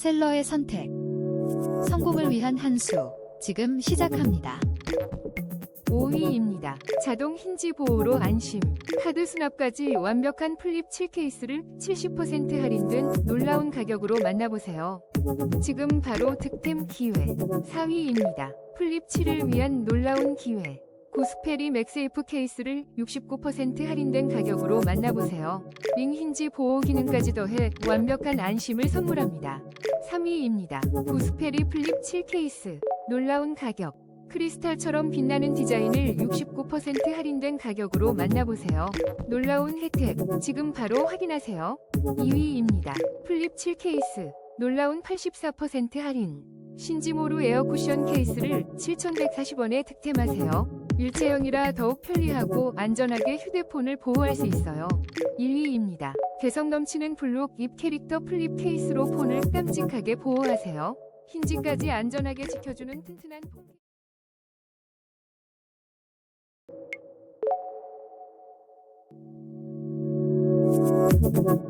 셀러의 선택. 성공을 위한 한 수. 지금 시작합니다. 5위입니다. 자동 힌지 보호로 안심. 카드 수납까지 완벽한 플립 7케이스를 70% 할인된 놀라운 가격으로 만나보세요. 지금 바로 득템 기회. 4위입니다. 플립 7을 위한 놀라운 기회. 고스페리 맥세이프 케이스를 69% 할인된 가격으로 만나보세요. 링 힌지 보호 기능까지 더해 완벽한 안심을 선물합니다. 3위입니다. 고스페리 플립 7 케이스. 놀라운 가격. 크리스탈처럼 빛나는 디자인을 69% 할인된 가격으로 만나보세요. 놀라운 혜택, 지금 바로 확인하세요. 2위입니다. 플립 7 케이스, 놀라운 84% 할인. 신지모루 에어 쿠션 케이스를 7,140원에 득템하세요. 일체형이라 더욱 편리하고 안전하게 휴대폰을 보호할 수 있어요. 1위입니다. 개성 넘치는 블록 입 캐릭터 플립 케이스로 폰을 깜찍하게 보호하세요. 힌지까지 안전하게 지켜주는 튼튼한 폰. You.